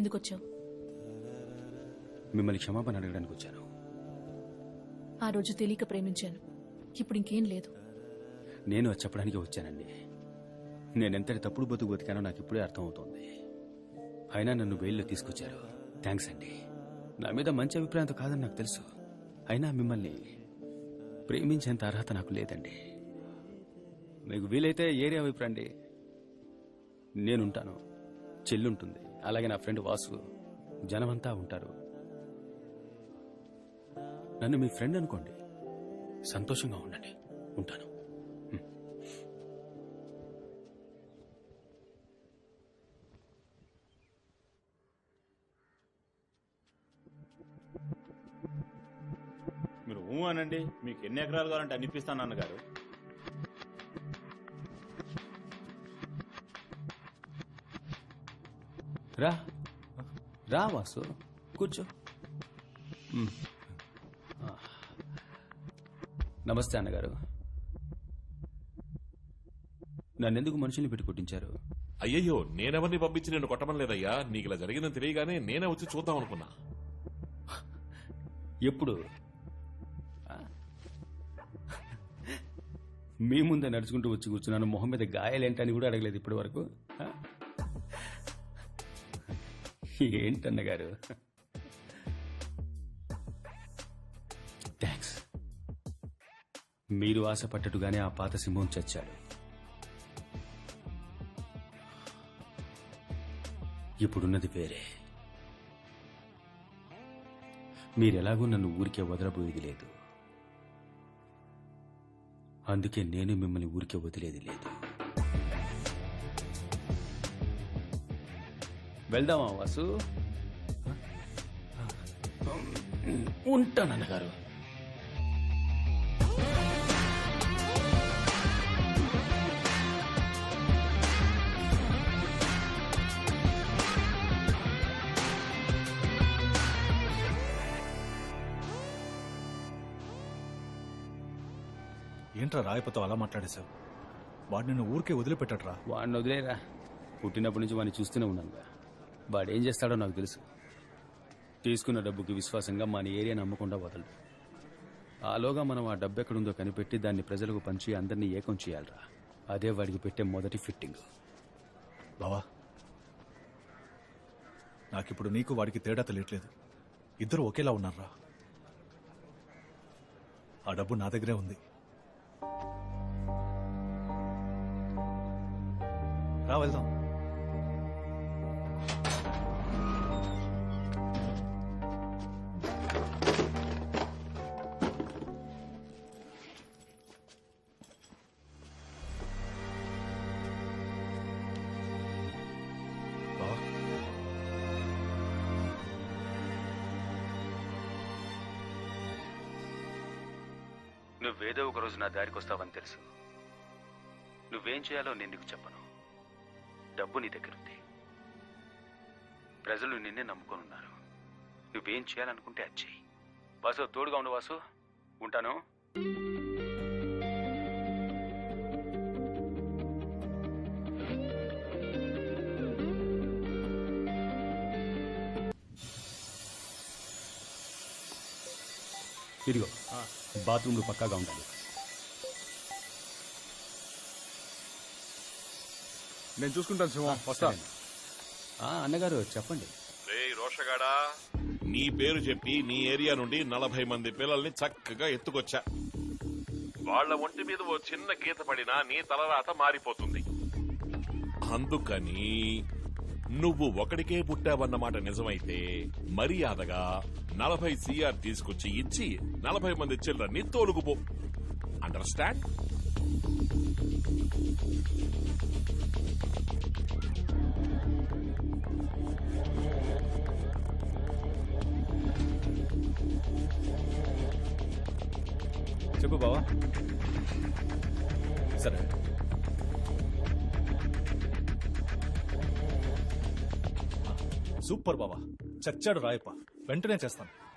ఎందుకొచ్చావు? మిమ్మల్ని క్షమాపణ అడగడానికి వచ్చాను. ఆ రోజు తెలియక ప్రేమించాను. ఇప్పుడు ఇంకేం లేదు. నేను అది చెప్పడానికి వచ్చానండి. నేనెంతటి తప్పుడు బతుకు బతికానో నాకు ఇప్పుడే అర్థమవుతోంది. అయినా నన్ను బెయిల్లో తీసుకొచ్చారు. థ్యాంక్స్ అండి. నా మీద మంచి అభిప్రాయంతో కాదని నాకు తెలుసు. అయినా మిమ్మల్ని ప్రేమించేంత అర్హత నాకు లేదండి. మీకు వీలైతే ఏరియా వైపు రండి నేనుంటాను. చెల్లుంటుంది. అలాగే నా ఫ్రెండ్ వాసు జనమంతా ఉంటారు. నన్ను మీ ఫ్రెండ్ అనుకోండి. సంతోషంగా ఉండండి. ఉంటాను. మీరు ఊ అనండి మీకు ఎన్ని ఎకరాలు కావాలంటే అనిపిస్తాను అన్నగారు రా. రా వాసు. కూర్చో. నమస్తే అన్నగారు. నన్నెందుకు మనుషుల్ని పెట్టి కొట్టించారు అయ్యయ్యో నేనెవరిని పంపించి నిన్ను కొట్టమని లేదయ్యా? నీకు ఇలా జరిగిందని తెలియగానే నేనే వచ్చి చూద్దాం అనుకున్నా. ఎప్పుడు? మీ ముందే నడుచుకుంటూ వచ్చి కూర్చున్నాను. మొహం మీద గాయాలేంటని కూడా అడగలేదు ఇప్పటి వరకు? ఏంటన్నగారు? థ్యాంక్స్ మీరు ఆశపట్టట్టుగానే ఆ పాత సింహం చచ్చాడు. ఇప్పుడున్నది వేరే. మీరెలాగూ నన్ను ఊరికే వదలబోయేది లేదు. అందుకే నేను మిమ్మల్ని ఊరికే వదిలేది లేదు. వెళ్దామా వాసు? ఉంటానన్నగారు ఏంట్రా రాయపతో అలా మాట్లాడేశావు? వాడు నిన్ను ఊరికే వదిలిపెట్టట్రా వాడిని వదిలేరా? పుట్టినప్పటి నుంచి వాడిని చూస్తూనే ఉన్నానుగా వాడు ఏం చేస్తాడో నాకు తెలుసు. తీసుకున్న డబ్బుకి విశ్వాసంగా మన ఏరియా నమ్మకుండా వదలడు. ఆలోగా మనం ఆ డబ్బు ఎక్కడుందో కనిపెట్టి దాన్ని ప్రజలకు పంచి అందరినీ ఏకం చేయాలరా. అదే వాడికి పెట్టే మొదటి ఫిట్టింగ్. బావా నాకిప్పుడు నీకు వాడికి తేడా తెలియట్లేదు. ఇద్దరు ఒకేలా ఉన్నారా ఆ డబ్బు నా దగ్గరే ఉంది. రా వెళ్దాం. నువ్వేదో ఒక రోజు నా దారికి వస్తావని తెలుసు. నువ్వేం చేయాలో నేను నీకు చెప్పను. డబ్బు నీ దగ్గరుంది. ప్రజలు నిన్నే నమ్ముకొనున్నారు నువ్వేం చేయాలనుకుంటే అది చెయ్యి. వాసు తోడుగా ఉండు వాసు. ఉంటాను. ఇదిగో. బాత్రూమ్లు పక్కాగా ఉండాలి. నేను చూసుకుంటాను సింహం వస్తా. ఆ, అన్నగారు చెప్పండి. రే రోషగాడా? నీ పేరు చెప్పి నీ ఏరియా నుండి నలభై మంది పిల్లల్ని చక్కగా ఎత్తుకొచ్చా. వాళ్ళ ఒంటి మీద ఓ చిన్న గీత పడినా నీ తలరాత మారిపోతుంది. అందుకని నువ్వు ఒకడికే పుట్టావన్నమాట నిజమైతే మర్యాదగా నలభై సిఆర్ తీసుకొచ్చి ఇచ్చి నలభై మంది చిల్లర్ని తోలుకుపో. అండర్స్టాండ్ చెప్పు బావా. సరే. సూపర్ బావా చచ్చాడు రాయప్ప. వెంటనే చేస్తాను.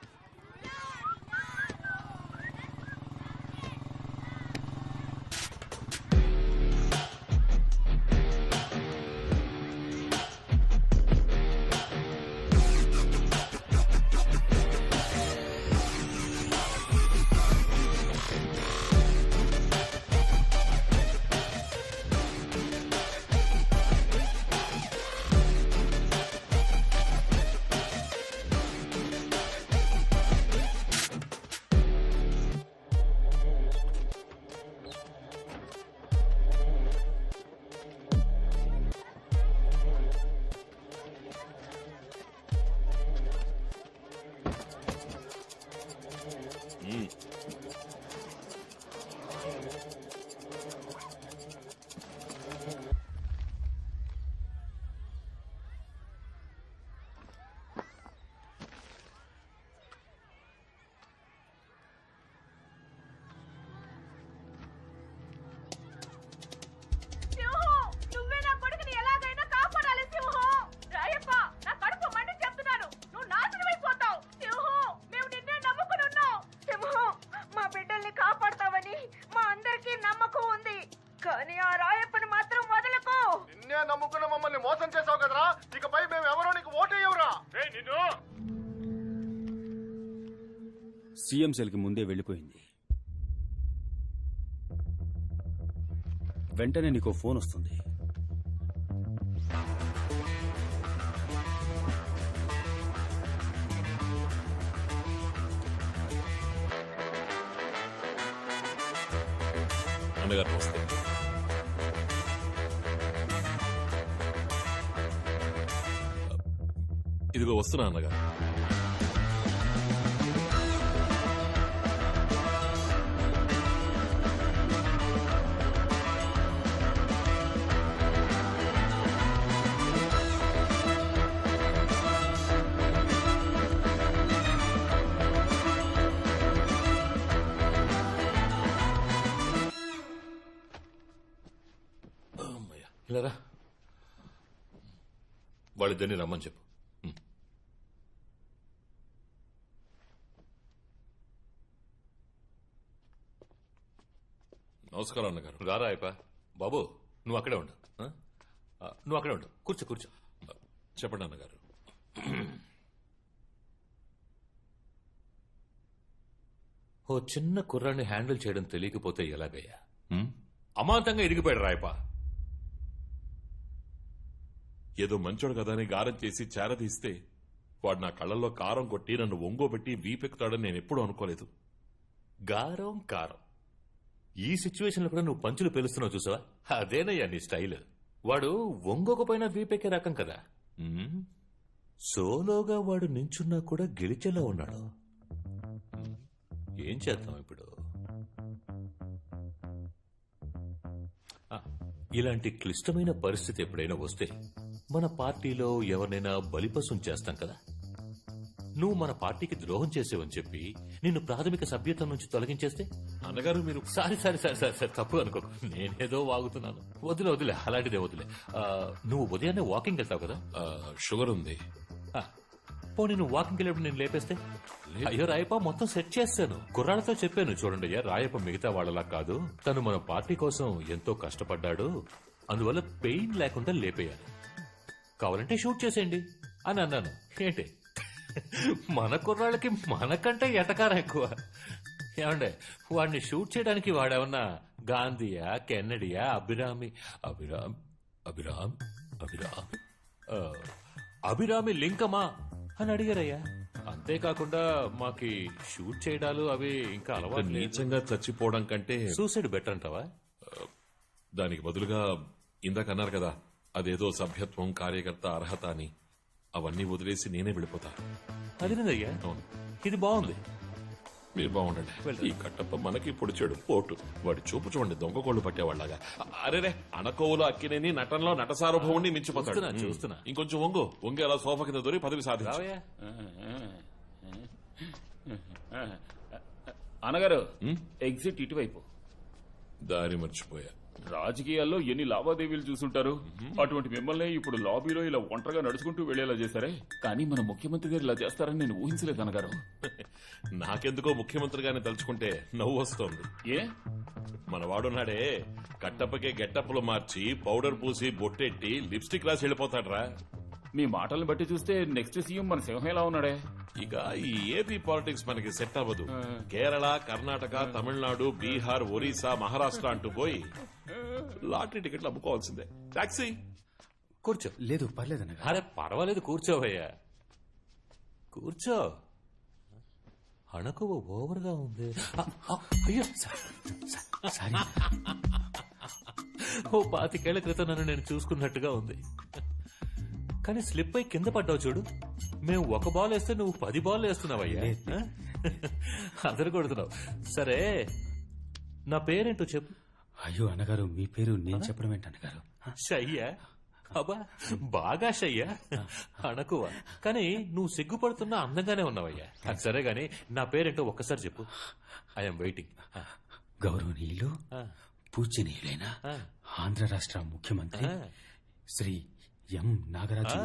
సీఎం సెల్కి ముందే వెళ్ళిపోయింది. వెంటనే నీకు ఫోన్ వస్తుంది. అన్నగారు నమస్తే. ఇదిగో వస్తున్నా అన్నగారు. అమ్మయ్య. ఇలా రా వాళ్ళిద్దరిని రమ్మని చెప్పు. నమస్కారం అన్నగారు. రారా అయిపా బాబు నువ్వు అక్కడే ఉండు. ఆ? ఆ, నువ్వు అక్కడే ఉండు. కూర్చో కూర్చో. చెప్పండి అన్నగారు. ఓ చిన్న కుర్రాన్ని హ్యాండిల్ చేయడం తెలియకపోతే ఎలాగయ్యా? అమాంతంగా ఇరిగిపోయాడు రాయపా ఏదో మంచోడు కదా అని గారం చేసి చేరదీస్తే వాడు నా కళ్ళల్లో కారం కొట్టి నన్ను ఒంగోబెట్టి వీపెక్కుతాడని నేను ఎప్పుడూ అనుకోలేదు. గారం కారం. ఈ సిచ్యువేషన్లో కూడా నువ్వు పంచులు పేలుస్తున్నావు చూసావా? అదేనయ్యా నీ స్టైల్. వాడు ఒంగోకపోయినా వీపెక్కే రకం కదా. సోలోగా వాడు నించున్నా కూడా గెలిచేలా ఉన్నాడు. ఏం చేద్దాం ఇప్పుడు? ఇలాంటి క్లిష్టమైన పరిస్థితి ఎప్పుడైనా వస్తే మన పార్టీలో ఎవరినైనా బలిపశం చేస్తాం కదా? నువ్వు మన పార్టీకి ద్రోహం చేసేవని చెప్పి నిన్ను ప్రాథమిక సభ్యత్వం నుంచి తొలగించేస్తే? అన్నగారు మీరు sorry sorry sorry sorry sir తప్పు అనుకో నేనేదో వాగుతున్నాను. వదిలే వదిలే అలాంటిదే వదిలే. ఆ, నువ్వు ఉదయాన్నే వాకింగ్ వెళ్తావు కదా? షుగర్ ఉంది. పోనీ నువ్వు వాకింగ్ వెళ్ళినప్పుడు నేను లేపేస్తే? అయ్యో రాయప్ప మొత్తం సెట్ చేస్తాను. కుర్రాళ్ళతో చెప్పాను చూడండి అయ్యా రాయప్ప మిగతా వాళ్ళలా కాదు. తను మన పార్టీ కోసం ఎంతో కష్టపడ్డాడు. అందువల్ల పెయిన్ లేకుండా లేపేయాలి. కావాలంటే షూట్ చేసేయండి అని అన్నాను. ఏంటి? మన కుర్రాళ్ళకి మనకంటే ఎటకారం ఎక్కువ. ఏమండే వాడిని షూట్ చేయడానికి వాడేమన్నా గాంధీయా కెన్నడియా అభిరామి అభిరామ్ అభిరామ్ అభిరామ్ అభిరామి లింకమా అని అడిగారయ్యా. అంతేకాకుండా మాకి షూట్ చేయడాలు అవి ఇంకా అలవాటు నీచంగా చచ్చిపోవడం కంటే సూసైడ్ బెటర్ అంటావా? దానికి బదులుగా ఇందాక అన్నారు కదా అదేదో సభ్యత్వం కార్యకర్త అర్హత అని అవన్నీ వదిలేసి నేనే వెళ్ళిపోతా అదేనయ్యా అవును ఇది బాగుంది మీరు బాగుండండి ఈ కట్టప్ప మనకి పొడిచాడు పోటు వాడి చూపు చూడండి దొంగ కోళ్ళు పట్టేవాళ్ళగా అరేరే అనకోవులో అక్కినేని నటనలో నట సార్వభౌముని మించిపోతాడు చూస్తున్నా, చూస్తున్నా. ఇంకొంచెం వంగు వంగి అలా సోఫా కింద దొరి పదవి సాధించు అనగారు ఎగ్జిట్ ఇటువైపు దారి మర్చిపోయా రాజకీయాల్లో ఎన్ని లావాదేవీలు చూసుంటారు? అటువంటి మిమ్మల్ని ఇప్పుడు లాబీలో ఇలా ఒంటరిగా నడుచుకుంటూ వెళ్ళేలా చేశారే? కానీ మన ముఖ్యమంత్రి గారు ఇలా చేస్తారని నేను ఊహించలేదు అనగారు నాకెందుకో ముఖ్యమంత్రిగానే తలుచుకుంటే నవ్వు వస్తోంది. ఏ? మన వాడున్నాడే కట్టప్పకే గెట్టప్పులు మార్చి పౌడర్ పూసి బొట్టెట్టి లిప్స్టిక్ రాసి వెళ్ళిపోతాడ్రా. మీ మాటలను బట్టి చూస్తే నెక్స్ట్ సీఎం మన సింహం ఎలా ఉన్నాడే? ఇక ఈ ఏపీ పాలిటిక్స్ మనకి సెట్ అవ్వదు. కేరళ కర్ణాటక తమిళనాడు బీహార్ ఒరిస్సా మహారాష్ట్ర అంటూ పోయి లాటరీ టికెట్లు అమ్ముకోవాల్సిందే. టాక్సీ కూర్చో. లేదు పర్లేదు అన్నగారు. అరే పర్వాలేదు కూర్చోవయ్యా కూర్చో. అణకువ ఓవర్గా ఉంది. ఆ, ఆ, అయ్యో సారీ. ఓ పాతికేళ్ళ క్రితం నన్ను నేను చూసుకున్నట్టుగా ఉంది. కానీ స్లిప్ అయి కింద పడ్డావు చూడు. మేము ఒక బాల్ వేస్తే నువ్వు పది బాల్ వేస్తున్నావయ్యా? అందరు కొడుతున్నావు సరే నా పేరేంటో చెప్పు. అయ్యో అన్నగారు మీ పేరు నేను చెప్పడం ఏంటి అన్నగారు? షయ్యా అబ్బా బాగా షయ్యా అనకువ కానీ నువ్వు సిగ్గుపడుతున్నా అందంగానే ఉన్నావయ్యా. అది సరే గాని నా పేరేంటో ఒక్కసారి చెప్పు. ఐఎమ్ వెయిటింగ్ గౌరవనీయులు పూజ్యనీయులైన ఆంధ్ర రాష్ట్ర ముఖ్యమంత్రి శ్రీ ఎం నాగరాజు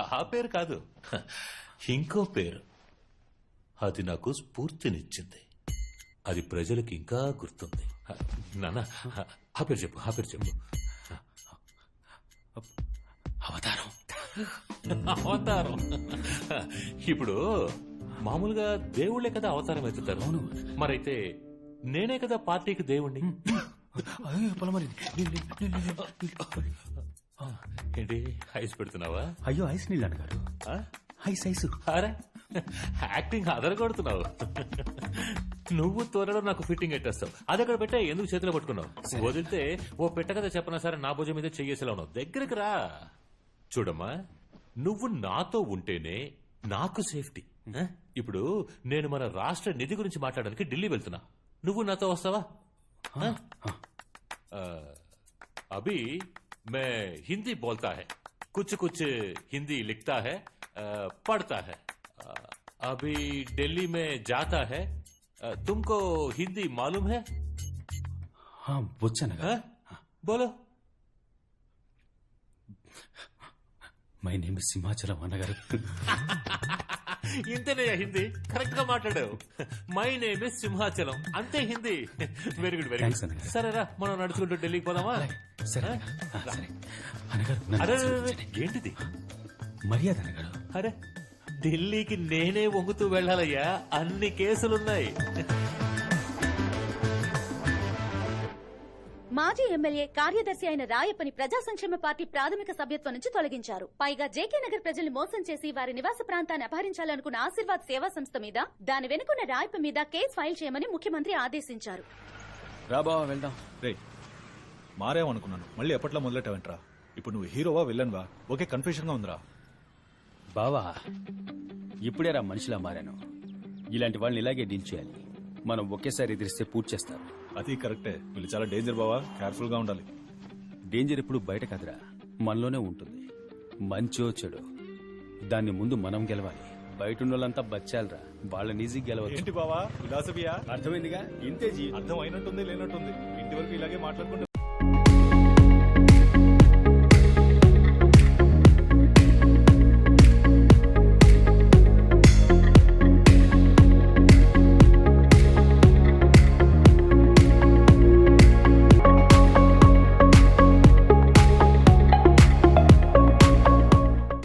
ఆ పేరు కాదు. ఇంకో పేరు. అది నాకు స్ఫూర్తినిచ్చింది. అది ప్రజలకు ఇంకా గుర్తుంది. నాన్న ఆ పేరు చెప్పు ఆ పేరు చెప్పు. అవతారం. అవతారం. ఇప్పుడు మామూలుగా దేవుళ్ళే కదా అవతారం ఎత్తుతారు. అవును. మరైతే నేనే కదా పార్టీకి దేవుణ్ణి. ఏంటి ఐస్ పెడుతున్నావా? అయ్యో ఐస్ నీళ్ళు అన్నగారు? Ice ice. అరే యాక్టింగ్ అదరగొడుతున్నావు. నువ్వు త్వరలో నాకు ఫిట్టింగ్ ఎట్టేస్తావు అది అక్కడ పెట్టే ఎందుకు చేతిలో పట్టుకున్నావు వదిలితే ఓ పెట్టకదా చెప్పనా సరే నా భుజం మీద చెయ్యేసేలా ఉన్నావు దగ్గరికి రా చూడమ్మా నువ్వు నాతో ఉంటేనే నాకు సేఫ్టీ ఇప్పుడు నేను మన రాష్ట్ర నిధి గురించి మాట్లాడడానికి ఢిల్లీ వెళ్తున్నా నువ్వు నాతో వస్తావా అభి మే హిందీ బోల్తా హై కుచ్ కుచ్ హిందీ లిఖతా హై పడతా హై అభి ఢిల్లీ మే జాతా హై तुमको हिंदी मालूम है వచ్చానగా हाँ? बोलो మై నేమ్ సింహాచలం అన్నగారు ఇంతేనే హిందీ కరెక్ట్ గా మాట్లాడావు మై నేమ్ ఇస్ సింహాచలం అంతే Hindi very good very Thanks, good అన్నయ్య. సరేరా మనం నడుచుకుంటూ ఢిల్లీకి పోదామా సరే ఆ? ఆ, సరే అన్నగారు నన్ను అరే అరే, ఆశీర్వదించండి. అరే, ఏంటిది మర్యాద అన్నగారు అరే ఢిల్లీకి నేనే వంగుతూ వెళ్ళాలయ్యా. అన్ని కేసులున్నాయి. మాజీ ఎమ్మెల్యే కార్యదర్శి అయిన రాయప్పని ప్రజా సంక్షేమ పార్టీ ప్రాథమిక సభ్యత్వం నుంచి తొలగించారు. పైగా జేకే నగర్ ప్రజల్ని మోసం చేసి వారి నివాస ప్రాంతాన్ని అపహరించాలనుకున్న ఆశీర్వాద్ సేవా సంస్థ మీద దాని వెనుకున్న రాయప్ప మీద కేసు ఫైల్ చేయమని ముఖ్యమంత్రి ఆదేశించారు. వెళ్దాం. రే మారేమనుకున్నాను. మళ్ళీ ఎప్పట్లో మొదలెట్టావంట్రా? ఇప్పుడు నువ్వు హీరోవా విల్లన్వా? ఓకే కన్ఫ్యూజన్గా ఉందిరా. బావా ఇప్పుడే రా మనిషిలా మారాను. ఇలాంటి వాళ్ళని ఇలాగే డీల్ చేయాలి. మనం ఒకేసారి ఎదిరిస్తే పూర్తి చేస్తారు అది కరెక్టే. వీళ్ళు చాలా డేంజర్ బావా. కేర్ఫుల్గా ఉండాలి. డేంజర్ ఎప్పుడు బయట కదరా. మనలోనే ఉంటుంది. మంచో చెడు. దాన్ని ముందు మనం గెలవాలి. బయట ఉన్న వాళ్ళంతా బచ్చాలరా. వాళ్ళని ఈజీ గెలవచ్చు. ఏంటి బావా? ఫిలాసఫియా అర్థమైందిగా? ఇంతే జీవితం. అర్థం అయినట్టుంది లేనట్టుంది. ఇంటి వరకు ఇలాగే మాట్లాడుకుంటే